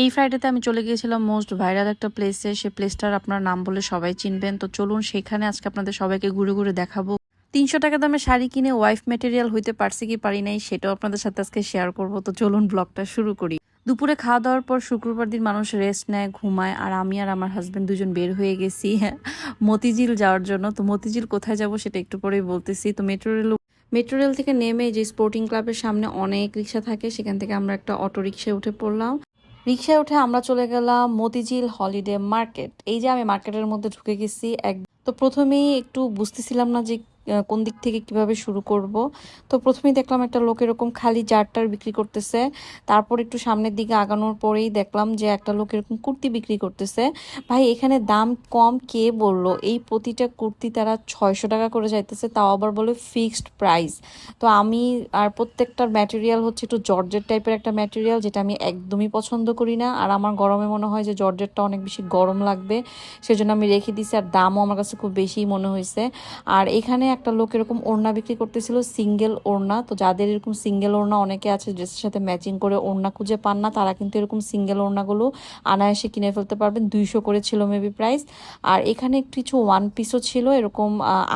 এই ফ্রাইডেতে আমি চলে গিয়েছিলাম মোস্ট ভাইরাল একটা প্লেসে সে প্লেসটার আপনার নাম বলে সবাই চিনবেন। তো চলুন সেখানে আজকে আপনাদের সবাইকে ঘুরে ঘুরে দেখাবো। তিনশো টাকা দামে শাড়ি কিনে ওয়াইফ মেটেরিয়াল হইতে পারছি কি পারি নাই সেটাও আপনাদের সাথে আজকে শেয়ার করব। তো চলুন ব্লগটা শুরু করি। দুপুরে খাওয়া দাওয়ার পর শুক্রবার দিন মানুষ রেস্ট নেয়, ঘুমায়। আর আমি আর আমার হাজব্যান্ড দুজন বের হয়ে গেছি। মতিঝিল যাওয়ার জন্য। তো মতিঝিল কোথায় যাব সেটা একটু পরেই বলতেছি। তো মেট্রো রেল মেট্রো রেল থেকে নেমে যে স্পোর্টিং ক্লাবের সামনে অনেক রিক্সা থাকে, সেখান থেকে আমরা একটা অটো রিক্সায় উঠে পড়লাম। রিক্সায় উঠে আমরা চলে গেলাম মতিঝিল হলিডে মার্কেট। এই যে আমি মার্কেটের মধ্যে ঢুকে গেছি, এক তো প্রথমেই একটু বুঝতেছিলাম না যে কোন দিক থেকে কীভাবে শুরু করব। তো প্রথমেই দেখলাম একটা লোক এরকম খালি জারটার বিক্রি করতেছে। তারপর একটু সামনের দিকে আগানোর পরেই দেখলাম যে একটা লোক এরকম কুর্তি বিক্রি করতেছে। ভাই, এখানে দাম কম কে বলল? এই প্রতিটা কুর্তি তারা ছয়শো টাকা করে যাইতেছে তাও আবার বলে ফিক্সড প্রাইস। তো আমি আর প্রত্যেকটার ম্যাটেরিয়াল হচ্ছে একটু জর্জেট টাইপের একটা ম্যাটেরিয়াল যেটা আমি একদমই পছন্দ করি না। আর আমার গরমে মনে হয় যে জর্জেটটা অনেক বেশি গরম লাগবে, সেজন্য আমি রেখে দিছি। আর দামও আমার কাছে খুব বেশিই মনে হয়েছে। আর এখানে একটা লোক এরকম ওড়না বিক্রি করতেছিল সিঙ্গেল ওড়না। তো যাদের এরকম সিঙ্গেল ওড়না অনেকে আছে ড্রেসের সাথে ম্যাচিং করে ওড়না খুঁজে পান না, তারা কিন্তু এরকম সিঙ্গেল ওড়নাগুলো আনায়াসে কিনে ফেলতে পারবেন, দুইশো করে ছিল মেবি প্রাইস আর এখানে কিছু ওয়ান পিসও ছিল, এরকম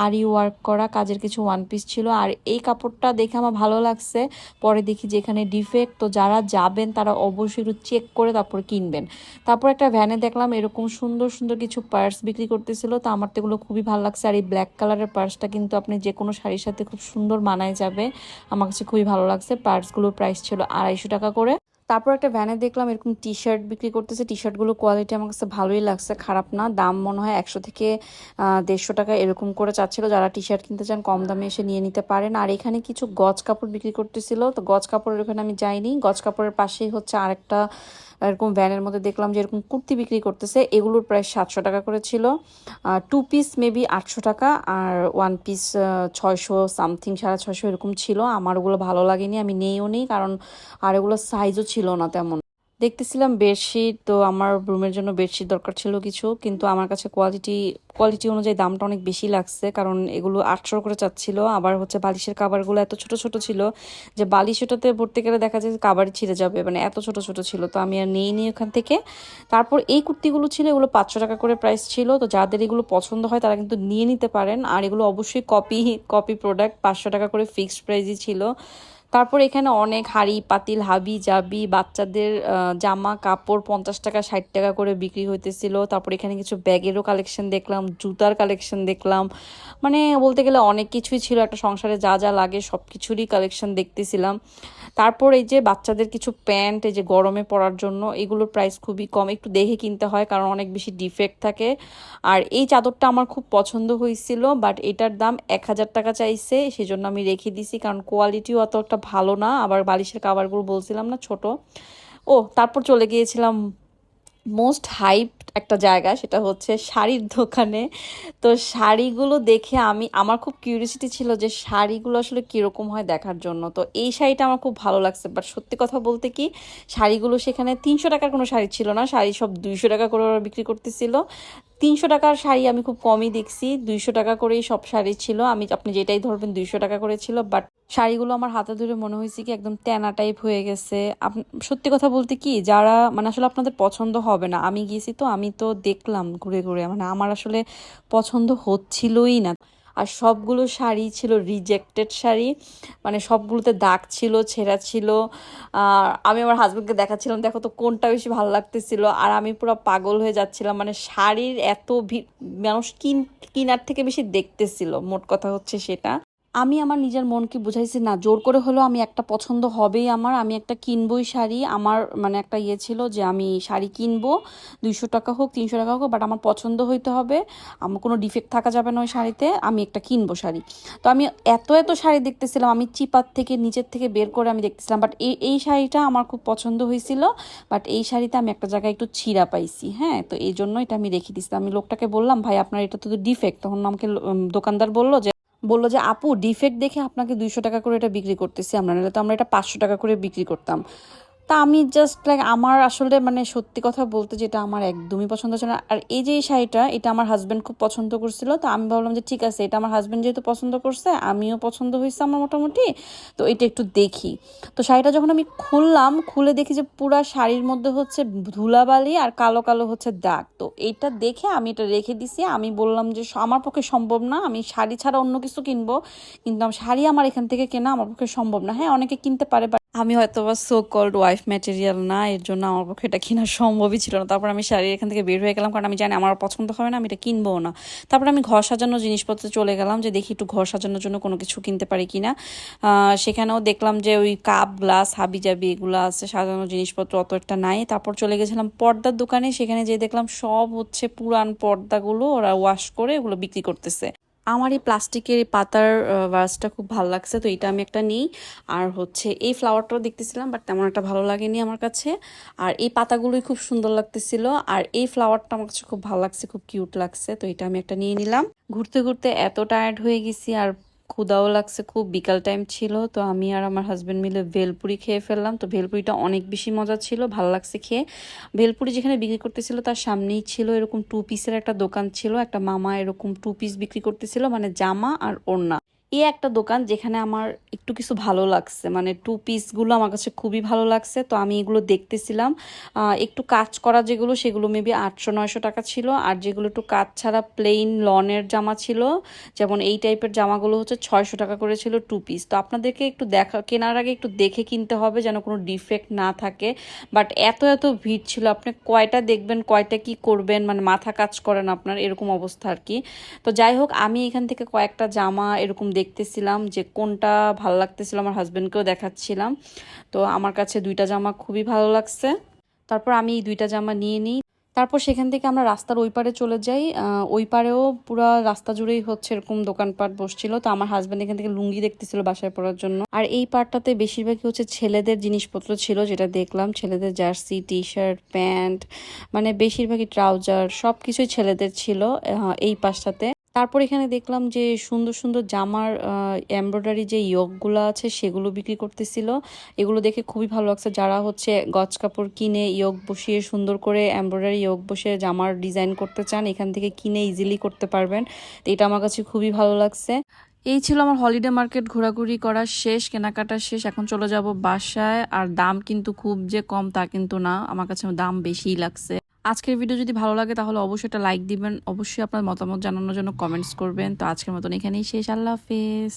আরি ওয়ার্ক করা কাজের কিছু ওয়ান পিস ছিল। আর এই কাপড়টা দেখে আমার ভালো লাগছে। পরে দেখি যে এখানে ডিফেক্ট তো যারা যাবেন তারা অবশ্যই একটু চেক করে তারপর কিনবেন। তারপর একটা ভ্যানে দেখলাম এরকম সুন্দর সুন্দর কিছু পার্স বিক্রি করতেছিল, তো আমার তো এগুলো খুবই ভালো লাগছে। আর এই ব্ল্যাক কালারের পার্সটা কিন্তু আপনি যে কোনো শাড়ির সাথে খুব সুন্দর মানায় যাবে। আমার কাছে খুবই ভালো লাগছে। পার্টসগুলোর প্রাইস ছিল আড়াইশো টাকা করে। তারপর একটা ভ্যানে দেখলাম এরকম টি শার্ট বিক্রি করতেছে। টি শার্টগুলো কোয়ালিটি আমার কাছে ভালোই লাগছে। খারাপ না। দাম মনে হয় একশো থেকে দেড়শো টাকা এরকম করে চাচ্ছিল। যারা টি শার্ট কিনতে চান কম দামে এসে নিয়ে নিতে পারেন। আর এখানে কিছু গজ কাপড় বিক্রি করতেছিল। তো গজ কাপড়ের ওখানে আমি যাইনি। গজ কাপড়ের পাশেই হচ্ছে আরেকটা এরকম ভ্যানের মধ্যে দেখলাম যে এরকম কুর্তি বিক্রি করতেছে, এগুলোর প্রায় সাতশো টাকা করে ছিল। টু পিস মেবি আটশো টাকা, আর ওয়ান পিস ছয়শো সামথিং সাড়ে ছয়শো এরকম ছিল। আমার ওগুলো ভালো লাগেনি, আমি নেইও নেই, কারণ আর এগুলো সাইজও ছিল না তেমন। দেখতেছিলাম বেডশিট তো আমার রুমের জন্য বেডশিট দরকার ছিল কিছু, কিন্তু আমার কাছে কোয়ালিটি কোয়ালিটি অনুযায়ী দামটা অনেক বেশি লাগছে, কারণ এগুলো আটশো করে চাচ্ছিল, আবার হচ্ছে বালিশের কাবারগুলো এত ছোট ছোট ছিল যে বালিশ ওটাতে ভরতে গেলে দেখা যায় কাবার ছিঁড়ে যাবে মানে এত ছোট ছোট ছিল, তো আমি আর নেই নি ওখান থেকে। তারপর এই কুর্তিগুলো ছিল, এগুলো পাঁচশো টাকা করে প্রাইস ছিল, তো যাদের এগুলো পছন্দ হয় তারা কিন্তু নিয়ে নিতে পারেন, আর এগুলো অবশ্যই কপি কপি প্রোডাক্ট পাঁচশো টাকা করে ফিক্সড প্রাইসই ছিল। তারপর এখানে অনেক হাড়ি, পাতিল, হাবি, জাবি, বাচ্চাদের জামা, কাপড় পঞ্চাশ টাকা, ষাট টাকা করে বিক্রি হইতেছিল। তারপর এখানে কিছু ব্যাগেরও কালেকশন দেখলাম, জুতার কালেকশন দেখলাম। মানে বলতে গেলে অনেক কিছুই ছিল, একটা সংসারে যা যা লাগে সব কিছুরই কালেকশন দেখতেছিলাম। তারপর এই যে বাচ্চাদের কিছু প্যান্ট, এই যে গরমে পরার জন্য এগুলোর প্রাইস খুবই কম। একটু দেখে কিনতে হয়, কারণ অনেক বেশি ডিফেক্ট থাকে। আর এই চাদরটা আমার খুব পছন্দ হয়েছিল বাট এটার দাম এক হাজার টাকা চাইছে সেই জন্য আমি রেখে দিছি, কারণ কোয়ালিটিও অত একটা ভালো না। আবার বালিশের কাভারগুলো বলছিলাম না, ছোট। ও, তারপর চলে গিয়েছিলাম মোস্ট হাইপ একটা জায়গা, সেটা হচ্ছে শাড়ির দোকানে। তো শাড়িগুলো দেখে আমি, আমার খুব কিউরিয়াসিটি ছিল যে শাড়িগুলো আসলে কীরকম হয় দেখার জন্য। তো এই শাড়িটা আমার খুব ভালো লাগছে। বাট সত্যি কথা বলতে কি, শাড়িগুলো সেখানে তিনশো টাকার কোনো শাড়ি ছিল না। শাড়ি সব দুইশো টাকা করে বিক্রি করতেছিল। তিনশো টাকার শাড়ি আমি খুব কমই দেখছি। দুইশো টাকা করেই সব শাড়ি ছিল। আমি, আপনি যেটাই ধরবেন, দুইশো টাকা করে ছিল। বাট শাড়িগুলো আমার হাতে ধরে মনে হয়েছে কি একদম ট্যানা টাইপ হয়ে গেছে। সত্যি কথা বলতে কি, যারা মানে আসলে আপনাদের পছন্দ হবে না। আমি গিয়েছি তো, আমি তো দেখলাম ঘুরে ঘুরে। মানে আমার আসলে পছন্দ হচ্ছিলই না। আর সবগুলো শাড়ি ছিল রিজেক্টেড শাড়ি মানে সবগুলোতে দাগ ছিল, ছেঁড়া ছিল। আমি আমার হাজব্যান্ডকে দেখাচ্ছিলাম, দেখো তো কোনটা বেশি ভালো লাগতেছিল? আর আমি পুরো পাগল হয়ে যাচ্ছিলাম মানে শাড়ির এত ভি মানুষ কিন কিনার থেকে বেশি দেখতেছিল, মোট কথা হচ্ছে সেটা। আমি আমার নিজের মনকে বুঝাইছি, না, জোর করে হলেও আমি একটা পছন্দ হবেই আমার। আমি একটা কিনবই শাড়ি। আমার মানে একটা ইয়ে ছিল যে আমি শাড়ি কিনবো, দুইশো টাকা হোক, তিনশো টাকা হোক বাট আমার পছন্দ হইতে হবে। আমার কোনো ডিফেক্ট থাকা যাবে না ওই শাড়িতে, আমি একটা কিনবো শাড়ি। তো আমি এত এত শাড়ি দেখতেছিলাম, আমি চিপার থেকে, নিচের থেকে বের করে আমি দেখতেছিলাম বাট এই এই শাড়িটা আমার খুব পছন্দ হয়েছিল বাট এই শাড়িতে আমি একটা জায়গায় একটু ছিঁড়া পাইছি হ্যাঁ? তো এই জন্য এটা আমি রেখে দিচ্ছিলাম আমি লোকটাকে বললাম, ভাই, আপনার এটা তো ডিফেক্ট তখন আমাকে দোকানদার বলল যে বলল যে, আপু ডিফেক্ট দেখে আপনাকে দুইশো টাকা করে এটা বিক্রি করতেছি আমরা। নাহলে তো আমরা এটা পাঁচশো টাকা করে বিক্রি করতাম। তা আমি জাস্ট লাইক আমার আসলে মানে সত্যি কথা বলতে যেটা আমার একদমই পছন্দ হচ্ছে না। আর এই যে এই শাড়িটা, এটা আমার হাজব্যান্ড খুব পছন্দ করছিল, তো আমি ভাবলাম যে ঠিক আছে, এটা আমার হাজব্যান্ড যেহেতু পছন্দ করছে, আমিও পছন্দ হয়েছে আমার মোটামুটি, তো এটা একটু দেখি। তো শাড়িটা যখন আমি খুললাম, খুলে দেখি যে পুরা শাড়ির মধ্যে হচ্ছে ধুলাবালি আর কালো কালো হচ্ছে দাগ। তো এইটা দেখে আমি এটা রেখে দিছি, আমি বললাম যে আমার পক্ষে সম্ভব না, আমি শাড়ি ছাড়া অন্য কিছু কিনবো, কিন্তু শাড়ি আমার এখান থেকে কেনা আমার পক্ষে সম্ভব না। হ্যাঁ অনেকে কিনতে পারে আমি হয়তো বা সো কল্ড ওয়াইফ ম্যাটেরিয়াল না, এর জন্য আমার পক্ষে এটা কেনা সম্ভবই ছিল না। তারপর আমি শাড়ি এখান থেকে বের হয়ে গেলাম, কারণ আমি জানি আমার পছন্দ হবে না, আমি এটা কিনবো না। তারপর আমি ঘর সাজানোর জিনিসপত্রে চলে গেলাম যে দেখি একটু ঘর সাজানোর জন্য কোনো কিছু কিনতে পারি কি না সেখানেও দেখলাম যে ওই কাপ গ্লাস হাবি জাবি এগুলো আছে, সাজানোর জিনিসপত্র অত একটা নাই। তারপর চলে গেছিলাম পর্দার দোকানে, সেখানে যেয়ে দেখলাম সব হচ্ছে পুরান পর্দাগুলো ওরা ওয়াশ করে ওগুলো বিক্রি করতেছে। আমার এই প্লাস্টিকের পাতার ভার্সটা খুব ভালো লাগছে, তো এটা আমি একটা নিই। আর হচ্ছে এই ফ্লাওয়ারটাও দেখতেছিলাম বাট তেমন একটা ভালো লাগেনি আমার কাছে। আর এই পাতাগুলোই খুব সুন্দর লাগতেছিল, আর এই ফ্লাওয়ারটা আমার কাছে খুব ভালো লাগছে, খুব কিউট লাগছে, তো এটা আমি একটা নিয়ে নিলাম। ঘুরতে ঘুরতে এত টায়ার্ড হয়ে গেছি, আর ক্ষুদাও লাগছে, খুব বিকাল টাইম ছিল, তো আমি আর আমার হাজব্যান্ড মিলে ভেলপুরি খেয়ে ফেললাম। তো ভেলপুরিটা অনেক বেশি মজা ছিল, ভালো লাগছে খেয়ে। ভেলপুরি যেখানে বিক্রি করতেছিল, তার সামনেই ছিল এরকম টু পিসের একটা দোকান ছিল। একটা মামা এরকম টু পিস বিক্রি করতেছিল মানে জামা আর ওড়না। এই একটা দোকান যেখানে আমার একটু কিছু ভালো লাগছে। মানে টু পিসগুলো আমার কাছে খুবই ভালো লাগছে। তো আমি এগুলো দেখতেছিলাম। একটু কাজ করা যেগুলো, সেগুলো মেবি আটশো, নয়শো টাকা ছিল। আর যেগুলো একটু কাজ ছাড়া প্লেন লনের জামা ছিল, যেমন এই টাইপের জামাগুলো হচ্ছে ছয়শো টাকা করে ছিল টু পিস তো আপনাদেরকে একটু দেখা, কেনার আগে একটু দেখে কিনতে হবে যেন কোনো ডিফেক্ট না থাকে। বাট এত এত ভিড় ছিল। আপনি কয়টা দেখবেন, কয়টা কি করবেন? মানে মাথা কাজ করেন আপনার, এরকম অবস্থা আর কি। তো যাই হোক, আমি এখান থেকে কয়েকটা জামা এরকম দেখতেছিলাম যে কোনটা ভালো লাগতেছিল, আমার হাজব্যান্ডকেও দেখাচ্ছিলাম। তো আমার কাছে দুইটা জামা খুবই ভালো লাগছে। তারপর আমি এই দুইটা জামা নিয়ে নিই। তারপর সেখান থেকে আমরা রাস্তার ওই পারে চলে যাই। ওই পারেও পুরো রাস্তা জুড়েই হচ্ছে এরকম দোকানপাট বসছিল। তো আমার হাজব্যান্ড এখান থেকে লুঙ্গি দেখতেছিল বাসায় পরার জন্য। আর এই পার্টটাতে বেশিরভাগই হচ্ছে ছেলেদের জিনিসপত্র ছিল, যেটা দেখলাম। ছেলেদের জার্সি টি শার্ট প্যান্ট মানে বেশিরভাগই ট্রাউজার সব কিছুই ছেলেদের ছিল এই পাশটাতে। তারপর এখানে দেখলাম যে সুন্দর সুন্দর জামার এমব্রয়ডারি যে ইয়োগগুলো আছে সেগুলো বিক্রি করতেছিল। এগুলো দেখে খুবই ভালো লাগছে। যারা হচ্ছে গজ কাপড় কিনে ইয়োগ বসিয়ে সুন্দর করে এমব্রয়ডারি ইয়োগ বসিয়ে জামার ডিজাইন করতে চান, এখান থেকে কিনে ইজিলি করতে পারবেন। তো এটা আমার কাছে খুবই ভালো লাগছে। এই ছিল আমার হলিডে মার্কেট ঘোরাঘুরি করা শেষ, কেনাকাটা শেষ। এখন চলে যাব বাসায়। আর দাম কিন্তু খুব যে কম তা কিন্তু না। আমার কাছে দাম বেশিই লাগছে। আজকের ভিডিও যদি ভালো লাগে, তাহলে অবশ্যই একটা লাইক দিবেন। অবশ্যই আপনার মতামত জানানোর জন্য কমেন্টস করবেন। তো আজকের মতন এখানেই শেষ। আল্লাহ হাফেজ।